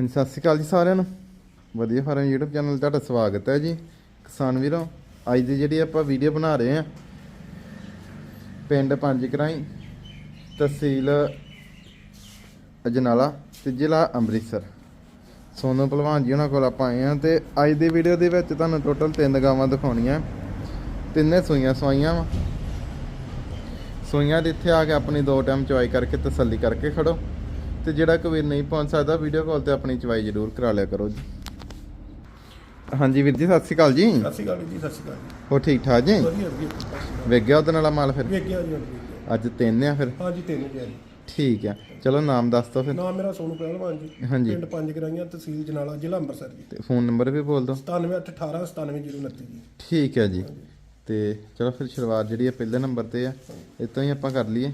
ਹਾਂਜੀ, ਸਤਿ ਸ਼੍ਰੀ ਅਕਾਲ ਜੀ ਸਾਰਿਆਂ ਨੂੰ। ਵਧੀਆ ਫਾਰਮ YouTube ਚੈਨਲ ਤੁਹਾਡਾ ਸਵਾਗਤ ਹੈ ਜੀ। ਕਿਸਾਨ ਵੀਰੋ, ਅੱਜ ਦੀ ਜਿਹੜੀ ਆਪਾਂ ਵੀਡੀਓ ਬਣਾ ਰਹੇ ਆ ਪਿੰਡ ਪੰਜ ਕਰਾਈ ਤਹਿਸੀਲ ਅਜਨਾਲਾ ਤੇ ਜ਼ਿਲ੍ਹਾ ਅੰਮ੍ਰਿਤਸਰ। ਸੋਨੂ ਪਹਿਲਵਾਨ ਜੀ ਉਹਨਾਂ ਕੋਲ ਆਪਾਂ ਆਏ ਆ ਤੇ ਅੱਜ ਦੀ ਵੀਡੀਓ ਦੇ ਵਿੱਚ ਤੁਹਾਨੂੰ ਟੋਟਲ ਤਿੰਨ ਗਾਵਾਂ ਦਿਖਾਉਣੀਆਂ। ਤਿੰਨੇ ਸੂਈਆਂ ਸਵਾਈਆਂ ਵਾ। ਸੂਈਆਂ ਦੇ ਇੱਥੇ ਆ ਕੇ ਆਪਣੀ ਦੋ ਟਾਈਮ ਚੁਆਈ ਕਰਕੇ ਤਸੱਲੀ ਕਰਕੇ ਖੜੋ। ਤੇ ਜਿਹੜਾ ਕੋਈ ਨਹੀਂ ਪਹੁੰਚ ਸਕਦਾ ਵੀਡੀਓ ਕਾਲ ਤੇ ਆਪਣੀ ਚਵਾਈ ਜ਼ਰੂਰ ਕਰਾ ਲਿਆ ਕਰੋ ਜੀ। ਹਾਂਜੀ ਵੀਰ ਜੀ ਸਤਿ ਸ਼੍ਰੀ ਅਕਾਲ ਜੀ। ਸਤਿ ਸ਼੍ਰੀ ਅਕਾਲ ਜੀ ਸਤਿ ਸ਼੍ਰੀ ਅਕਾਲ। ਹੋ ਠੀਕ ਠਾਕ ਜੀ? ਵਧੀਆ ਵਧੀਆ ਵੇਖ ਗਿਆ ਉਹਦੇ ਨਾਲ ਮਾਲ ਫਿਰ? ਵੇਖ ਗਿਆ ਜੀ ਅੱਜ ਤਿੰਨ ਆ ਫਿਰ? ਹਾਂਜੀ ਤਿੰਨ ਜੀ। ਹਾਂਜੀ। ਠੀਕ ਆ। ਚਲੋ ਨਾਮ ਦੱਸ ਦਿਓ ਫਿਰ। ਨਾਮ ਮੇਰਾ ਸੋਨੂ ਪਹਿਲਵਾਨ ਜੀ। ਹਾਂਜੀ। ਪਿੰਡ ਪੰਜ ਗਰਾਈਆਂ ਤਹਿਸੀਲ ਜਨਾਲਾ ਜ਼ਿਲ੍ਹਾ ਅੰਮ੍ਰਿਤਸਰ ਜੀ। ਤੇ ਫੋਨ ਨੰਬਰ ਵੀ ਬੋਲ ਦਿਓ। 9718 97029 ਜੀ। ਠੀਕ ਹੈ ਜੀ। ਤੇ ਚਲੋ ਫਿਰ ਸ਼ੁਰੂਆਤ ਜਿਹੜੀ ਹੈ ਪਹਿਲੇ ਨੰਬਰ ਤੇ ਆ ਇਹ ਤੋਂ ਹੀ ਆਪਾਂ ਕਰ ਲਈਏ।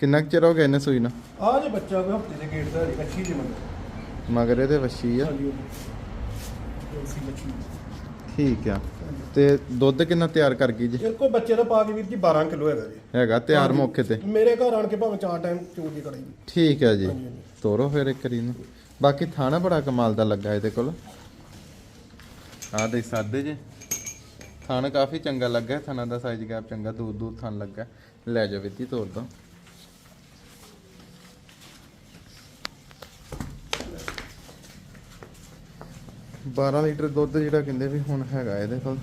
ਕਿੰਨਾ ਕੁ ਚਿਰ ਹੋ ਗਿਆ ਇਹਨੇ ਸੂਈ ਨੂੰ? ਆ ਜੇ ਬੱਚਾ ਕੋਈ ਹਫ਼ਤੇ ਦੇ ਗੇਟ ਦਾ ਜੀ ਅੱਛੀ ਜੀ ਮੰਗ ਮਗਰ ਇਹਦੇ ਵੱਛੀ ਆ। ਹਾਂਜੀ ਉਹ ਸੀ ਬੱਚੀ ਠੀਕ ਆ। ਤੇ ਦੁੱਧ ਕਿੰਨਾ ਤਿਆਰ ਕਰ ਗਈ ਜੀ? ਇਹ ਕੋਈ ਬੱਚੇ ਦਾ ਪਾ ਕੇ ਵੀਰ ਜੀ 12 ਕਿਲੋ ਹੈਗਾ ਜੀ। ਹੈਗਾ ਤਿਆਰ ਮੌਕੇ ਤੇ। ਮੇਰੇ ਘਰ ਆਣ ਕੇ ਭਾਵੇਂ ਚਾਰ ਟਾਈਮ ਚੋਂ ਦੀ ਕਰਾਈ। ਠੀਕ ਹੈ ਜੀ। ਤੋਰੋ ਫਿਰ ਇੱਕ ਵਾਰੀ ਨੂੰ ਬਾਕੀ ਥਾਣਾ ਬੜਾ ਕਮਾਲ ਦਾ ਲੱਗਾ ਇਹਦੇ ਕੋਲ। ਆਹ ਦੇ ਸਾਦੇ ਜੇ। ਥਾਣਾ ਕਾਫੀ ਚੰਗਾ ਲੱਗਾ ਥਾਣਾ ਦਾ ਸਾਈਜ਼ ਗੈਪ ਚੰਗਾ ਦੂਰ ਦੂਰ ਥਾਣ ਲੱਗਾ। ਲੈ ਜਾ ਵਿੱਤੀ ਤੋਰ ਦੋ। ਬਾਰਾਂ ਲੀਟਰ ਦੁੱਧ ਜਿਹੜਾ ਕਹਿੰਦੇ ਵੀ ਹੁਣ ਹੈਗਾ ਇਹਦੇ ਕੋਲ।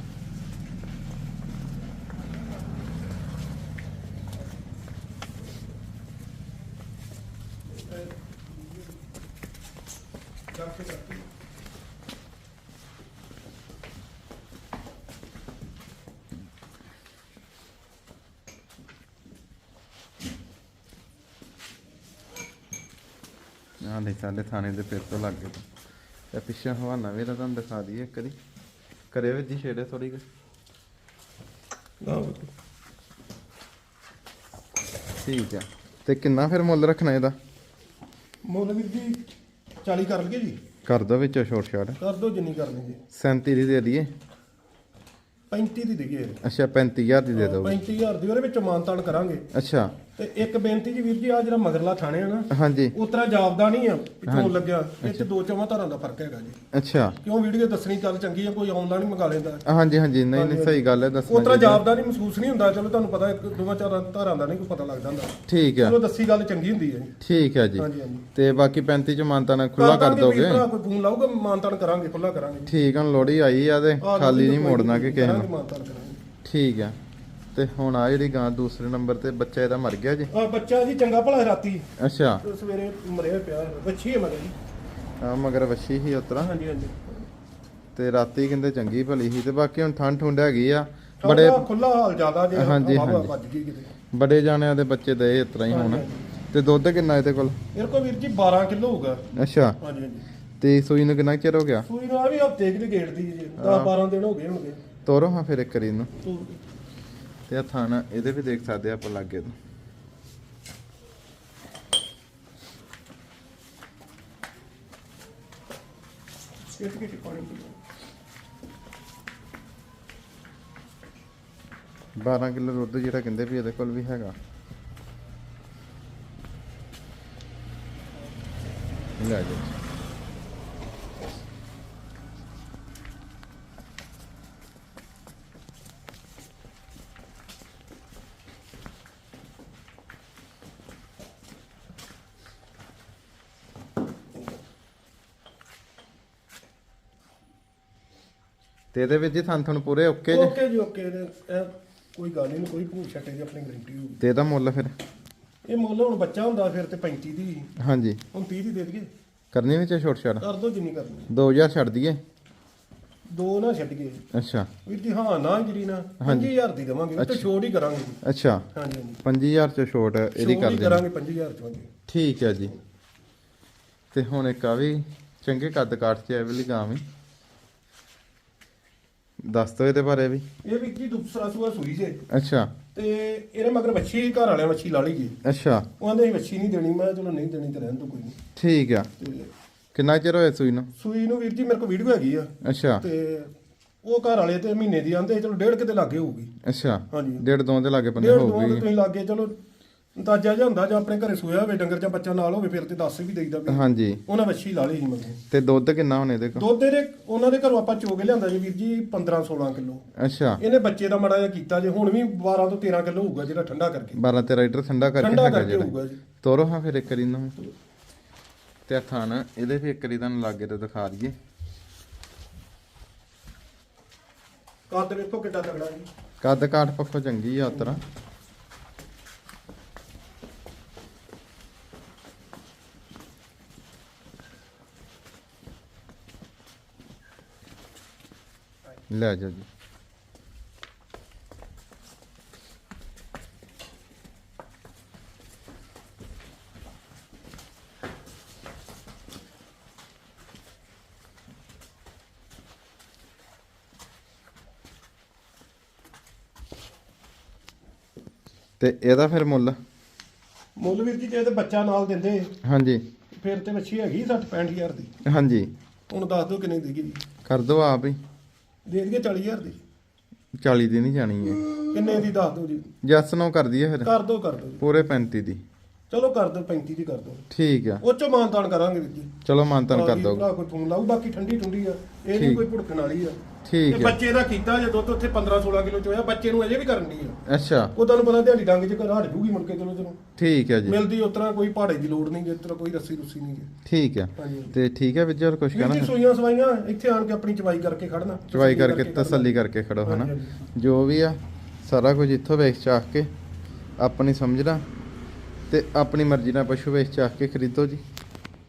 ਆਹ ਦੇ ਸਾਡੇ ਥਾਣੇ ਦੇ ਪੇਟ ਤੋਂ ਲੱਗ ਗਏ। ਤੇ ਪਿੱਛੇ ਹਵਾਨਾ ਵੀ ਤਾਂ ਤੁਹਾਨੂੰ ਦਿਖਾ ਦਈਏ ਇੱਕ ਵਾਰੀ ਕਰੇ ਵਿੱਚ ਜੀ ਛੇੜੇ ਥੋੜੀ ਕੁ। ਠੀਕ ਆ। ਤੇ ਕਿੰਨਾ ਫਿਰ ਮੁੱਲ ਰੱਖਣਾ ਇਹਦਾ? ਮੁੱਲ ਵੀਰ ਜੀ 40 ਕਰ ਲਈਏ ਜੀ। ਕਰ ਦੋ ਵਿੱਚੋਂ ਛੋਟ ਛਾੜ ਕਰ ਦੋ ਜਿੰਨੀ ਕਰਨੀ ਜੀ 37 ਦੀ ਦੇ ਦਈਏ। 35 ਦੀ ਦੇਈਏ। ਅੱਛਾ 35000 ਦੀ ਦੇ ਦੋ। 35000 ਦੀ ਉਹਦੇ ਵਿੱਚ ਮਾਨਤਾਨ ਕਰਾਂਗੇ। ਅੱਛਾ। ਤੇ ਇੱਕ ਬੇਨਤੀ ਜੀ ਵੀਰ ਜੀ ਆ ਜਿਹੜਾ ਮਗਰਲਾ ਥਾਣੇ ਆ ਨਾ ਹਾਂਜੀ। ਉਤਰਾ ਜਾਪਦਾ ਨਹੀਂ ਆ ਪਿੱਛੋਂ ਲੱਗਿਆ। ਇਹ ਚ ਦੋ ਚੌਵਾਂ ਧਾਰਾਂ ਦਾ ਫ਼ਰਕ ਹੈਗਾ ਜੀ। ਅੱਛਾ। ਕਿਉਂ ਵੀਡੀਓ ਦੱਸਣੀ ਚੱਲ ਚੰਗੀ ਆ ਕੋਈ ਆਉਂਦਾ ਨਹੀਂ ਮੰਗਾ ਲੈਂਦਾ ਹਾਂਜੀ ਹਾਂਜੀ। ਨਹੀਂ ਨਹੀਂ ਸਹੀ ਗੱਲ ਹੈ ਦੱਸਣਾ ਉਤਰਾ। ਜਾਪਦਾ ਨਹੀਂ ਮਹਿਸੂਸ ਨਹੀਂ ਹੁੰਦਾ। ਚਲੋ ਤੁਹਾਨੂੰ ਪਤਾ ਇੱਕ ਦੋਵਾਂ ਚਾਰਾਂ ਧਾਰਾਂ ਦਾ ਨਹੀਂ ਕੋਈ ਪਤਾ ਲੱਗ ਜਾਂਦਾ ਠੀਕ ਆ। ਚਲੋ ਦੱਸੀ ਗੱਲ ਚੰਗੀ ਹੁੰਦੀ ਹੈ ਜੀ। ਠੀਕ ਹੈ ਜੀ। ਤੇ ਬਾਕੀ 35 ਚ ਮਾਨਤਾ ਨਾਲ ਖੁੱਲਾ ਕਰ ਦਾਂਗੇ ਕੋਈ ਫੋਨ ਲਾਊਗਾ ਮਾਨਤਾਨ ਕਰਾਂਗੇ ਖੁੱਲਾ ਕਰਾਂਗੇ। ਠੀਕ ਆ ਲੋੜੀ ਆਈ ਆ ਤੇ ਖਾਲੀ ਨਹੀਂ ਮੋੜਨਾ ਕਿ ਕਿਸੇ ਨੂੰ। ਠੀਕ ਆ। ਤੇ ਹੁਣ ਆ ਜਿਹੜੀ ਗਾਂ ਦੂਸਰੇ ਨੰਬਰ ਤੇ ਬੱਚਾ ਇਹਦਾ ਮਰ ਗਿਆ ਜੀ? ਆ ਬੱਚਾ ਜੀ ਚੰਗਾ ਭਲਾ ਰਾਤੀ। ਅੱਛਾ। ਤੇ ਸਵੇਰੇ ਮਰਿਆ ਪਿਆ ਬੱਚੀ ਹੈ ਮਗਰ ਜੀ। ਆ ਮਗਰ ਵੱਛੀ ਹੀ ਉਤਰਾ। ਹਾਂਜੀ ਹਾਂਜੀ। ਤੇ ਰਾਤੀ ਕਹਿੰਦੇ ਚੰਗੀ ਭਲੀ ਸੀ ਤੇ ਬਾਕੀ ਹੁਣ ਠੰਡ ਠੁੰਡ ਹੈਗੀ ਆ। ਬੜੇ ਬੜੇ ਖੁੱਲਾ ਹਾਲ ਜ਼ਿਆਦਾ ਜੇ ਹਾਂਜੀ, ਹਵਾ ਹਾਂਜੀ। ਵੱਜ ਗਈ ਕਿਤੇ। ਬੜੇ ਜਾਣਿਆਂ ਦੇ ਬੱਚੇ ਦੇ ਇਤਰਾ ਹੀ ਹੁਣ। ਤੇ ਦੁੱਧ ਕਿੰਨਾ ਇਹਦੇ ਕੋਲ? ਮੇਰੇ ਕੋਲ ਵੀਰ ਜੀ 12 ਕਿਲੋ ਹੋਊਗਾ। ਅੱਛਾ। ਹਾਂਜੀ ਹਾਂਜੀ। ਤੇ ਸੂਈ ਨੂੰ ਕਿੰਨਾ ਕੁ ਚਿਰ ਹੋ ਗਿਆ? ਸੂਈ ਨੂੰ ਆ ਵੀ ਹਫ਼ਤੇ ਗੇਟ ਦੀ ਜੀ 10 12 ਦਿਨ ਹੋ ਗਏ ਹੋਣਗੇ। ਤੋਰੋ ਹਾਂ ਫਿਰ ਇੱਕ ਇਹਨੂੰ। ਤੂੰ ਤੇ ਆ ਥਾਣਾ ਇਹਦੇ ਵੀ ਦੇਖ ਸਕਦੇ ਆ ਆਪਾਂ ਲਾਗੇ ਤੋਂ 12 ਕਿਲੋ ਦੁੱਧ ਜਿਹੜਾ ਕਹਿੰਦੇ ਵੀ ਇਹਦੇ ਕੋਲ ਵੀ ਹੈਗਾ। ਲੈ ਜਾ ਤੇ ਇਹਦੇ ਵਿੱਚ ਹੀ ਥਣ ਥਣ ਪੂਰੇ ਓਕੇ ਜੇ? ਓਕੇ ਜੀ ਓਕੇ। ਨੇ ਇਹ ਕੋਈ ਗੱਲ ਨਹੀਂ ਕੋਈ ਭੂਤ ਛੱਟੇ ਦੀ ਆਪਣੀ ਗਾਰੰਟੀ ਹੋਊਗੀ। ਤੇ ਇਹਦਾ ਮੁੱਲ ਫਿਰ? ਇਹ ਮੁੱਲ ਹੁਣ ਬੱਚਾ ਹੁੰਦਾ ਫਿਰ ਤੇ 35 ਦੀ। ਹਾਂਜੀ। ਹੁਣ 30 ਦੀ ਦੇ ਦਈਏ। ਕਰਨੀ ਵਿੱਚ ਛੋਟ ਛੜ ਕਰ ਦੋ ਜਿੰਨੀ ਕਰਨੀ। 2000 ਛੱਡ ਦਈਏ? ਦੋ ਨਾ ਛੱਡ ਗਏ ਅੱਛਾ। ਵੀਰ ਜੀ ਹਾਂ ਨਾ ਜਿਹੜੀ ਨਾ 5000 ਦੀ ਦੇਵਾਂਗੇ ਤੇ ਛੋੜ ਹੀ ਕਰਾਂਗੇ। ਜੀ ਅੱਛਾ। ਹਾਂਜੀ ਹਾਂਜੀ। 5000 ਚ ਛੋਟ ਇਹਦੀ ਛੋੜ ਕਰ ਹੀ ਕਰਾਂਗੇ 5000 ਚ ਹਾਂਜੀ ਠੀਕ ਹੈ ਜੀ। ਤੇ ਹੁਣ ਇੱਕ ਆ ਵੀ ਚੰਗੇ ਕੱਦ ਕਾਠ ਚ ਐ ਵਾਲੀ ਗਾਂ ਵੀ। ਦੱਸ ਦੋ ਇਹਦੇ ਬਾਰੇ ਵੀ। ਇਹ ਵੀ ਕੀ ਦੂਸਰਾ ਸੂਆ ਸੂਈ ਜੇ। ਅੱਛਾ। ਤੇ ਇਹਦੇ ਮਗਰ ਵੱਛੀ ਘਰ ਵਾਲਿਆਂ ਵੱਛੀ ਲਾ ਲਈ ਜੀ ਅੱਛਾ। ਉਹ ਆਂਦੇ ਵੱਛੀ ਨਹੀਂ ਦੇਣੀ। ਮੈਂ ਚਲੋ ਨਹੀਂ ਦੇਣੀ ਤੇ ਰਹਿਣ ਦੋ ਕੋਈ ਨਹੀਂ। ਠੀਕ ਆ। ਤੇ ਕਿੰਨਾ ਚਿਰ ਹੋਇਆ ਸੂਈ ਨੂੰ? ਸੂਈ ਨੂੰ ਵੀਰ ਜੀ ਮੇਰੇ ਕੋਲ ਵੀਡੀਓ ਹੈਗੀ ਆ। ਅੱਛਾ। ਤੇ ਉਹ ਘਰ ਵਾਲੇ ਤੇ ਮਹੀਨੇ ਦੀ ਆਂਦੇ ਚਲੋ ਡੇਢ ਕਿਤੇ ਲੱਗੇ ਹੋਊਗੀ। ਅੱਛਾ। ਹਾਂਜੀ। ਡੇਢ ਦੋ ਦੇ ਲਾਗੇ ਬੰਨੇ ਡੇਢ ਦੋ ਤੇ ਤੁਸੀਂ ਲੱਗੇ ਚਲੋ ਅੰਦਾਜ਼ਾ ਜਿਹਾ ਹੁੰਦਾ ਜਾਂ ਆਪਣੇ ਘਰੇ ਸੋਇਆ ਹੋਵੇ ਡੰਗਰ ਜਾਂ ਬੱਚਾ ਨਾਲ ਹੋਵੇ ਫਿਰ ਤੇ ਦੱਸ ਵੀ ਦੇਈਦਾ ਵੀ ਹਾਂਜੀ। ਉਹਨਾਂ ਵੱਛੀ ਲਾ ਲਈ ਸੀ ਮਗਰ ਤੇ ਦੁੱਧ ਕਿੰਨਾ ਹੁਣ ਇਹਦੇ ਕੋਲ? ਦੁੱਧ ਦੇ ਉਹਨਾਂ ਦੇ ਘਰੋਂ ਆਪਾਂ ਚੋਗੇ ਲਿਆਂਦਾ ਜੀ ਵੀਰ ਜੀ 15 16 ਕਿਲੋ। ਅੱਛਾ। ਇਹਨੇ ਬੱਚੇ ਦਾ ਮੜਾ ਜਿਹਾ ਕੀਤਾ ਜੇ ਹੁਣ ਵੀ 12 ਤੋਂ 13 ਕਿਲੋ ਹੋਊਗਾ ਜਿਹੜਾ ਠੰਡਾ ਕਰਕੇ। 12 ਤੇ ਰਾਈਡਰ ਠੰਡਾ ਕਰਕੇ ਠੰਡਾ ਹੈਗਾ ਕਰਕੇ ਜਿਹੜਾ। ਹੋਊਗਾ ਜੀ। ਤੋਰੋ ਹਾਂ ਫਿਰ ਇੱਕ ਵਾਰੀ ਨੂੰ ਤੇ ਆਹ ਥਣ ਇਹਦੇ ਵੀ ਇੱਕ ਵਾਰੀ ਤੁਹਾਨੂੰ ਲਾਗੇ ਤੇ ਦਿਖਾ ਦਈਏ। ਕੱਦ ਵੇਖੋ ਕਿੱਡਾ ਤਗੜਾ ਜੀ। ਕੱਦ ਕਾਠ ਪੱਖੋਂ ਚੰਗੀ ਆ ਲੈ ਜਾਓ ਜੀ। ਤੇ ਇਹਦਾ ਫਿਰ ਮੁੱਲ? ਮੁੱਲ ਵੀਰ ਜੀ ਜੇ ਤੇ ਬੱਚਾ ਨਾਲ ਦਿੰਦੇ ਹਾਂਜੀ। ਫਿਰ ਤੇ ਵੱਛੀ ਹੈਗੀ 60 65000 ਦੀ। ਹਾਂਜੀ। ਹੁਣ ਦੱਸ ਦਿਓ ਕਿੰਨੀ ਦੇਗੀ ਜੀ। ਕਰ ਦੋ ਆਪ ਹੀ। ਦੇ ਦਈਏ 40000 ਦੀ। 40 ਦੀ ਨਹੀਂ ਜਾਣੀ ਹੈ। ਕਿੰਨੇ ਦੀ ਦੱਸ ਦਿਓ ਜੀ। ਜੱਸ ਨੂੰ ਕਰ ਦਈਏ ਫਿਰ। ਕਰ ਦਿਓ ਕਰ ਜੀ। ਪੂਰੇ 35 ਦੀ। ਚਲੋ ਕਰ ਦਿਓ 35 ਦੀ ਕਰ ਦਿਓ। ਠੀਕ ਆ। ਉਹ ਚੋਂ ਮਾਨਤਾਨ ਕਰਾਂਗੇ ਵੀਰ ਜੀ। ਚਲੋ ਮਾਨਤਨ ਕਰ ਦੋ ਭਰਾ ਕੋਈ ਫੋਨ ਲਾਊ ਬਾਕੀ ਠੰਡੀ ਠੰਡੀ ਆ। ਇਹ ਨਹੀਂ ਠੀਕ। ਕੋਈ ਭੁੜਕਣ ਵਾਲੀ ਆ। ਠੀਕ ਤੇ ਹੈ ਬੱਚੇ ਦਾ ਕੀਤਾ ਜੇ ਦੁੱਧ ਉੱਥੇ 15 16 ਕਿਲੋ ਚ ਹੋਇਆ ਬੱਚੇ ਨੂੰ ਅਜੇ ਵੀ ਕਰਨ ਦੀ ਆ। ਅੱਛਾ। ਉਹ ਤੁਹਾਨੂੰ ਪਤਾ ਦਿਹਾੜੀ ਡੰਗ ਚ ਘਰ ਹਟ ਜੂਗੀ ਮੁੜ ਕੇ ਚਲੋ ਚਲੋ। ਠੀਕ ਹੈ ਜੀ। ਮਿਲਦੀ ਉਤਰਾ ਕੋਈ ਪਹਾੜੇ ਦੀ ਲੋੜ ਨਹੀਂ ਜੇ ਤਰ੍ਹਾਂ ਕੋਈ ਰੱਸੀ ਰੁੱਸੀ ਨਹੀਂ ਜੀ ਠੀਕ ਹਾਂਜੀ। ਤੇ ਠੀਕ ਹੈ ਵਿਜੇ ਹੋਰ ਕੁਝ ਵੀਰ ਜੀ ਕਹਿਣਾ? ਸੋਈਆਂ ਸਵਾਈਆਂ ਇੱਥੇ ਆਣ ਕੇ ਆਪਣੀ ਚਵਾਈ ਕਰਕੇ ਖੜਨਾ। ਚਵਾਈ ਤਸੱਲੀ ਕਰਕੇ ਖੜਨਾ। ਤਸੱਲੀ ਕਰਕੇ ਖੜੋ ਹਨਾ? ਹਾਂਜੀ, ਜੋ ਵੀ ਆ ਸਾਰਾ ਕੁਝ ਇੱਥੋਂ ਵੇਖ ਚਾਖ ਕੇ ਆਪਣੀ ਸਮਝਣਾ ਤੇ ਆਪਣੀ ਮਰਜ਼ੀ ਨਾਲ ਪਸ਼ੂ ਵੇਚ ਚਾਖ ਕੇ ਖਰੀਦੋ ਜੀ।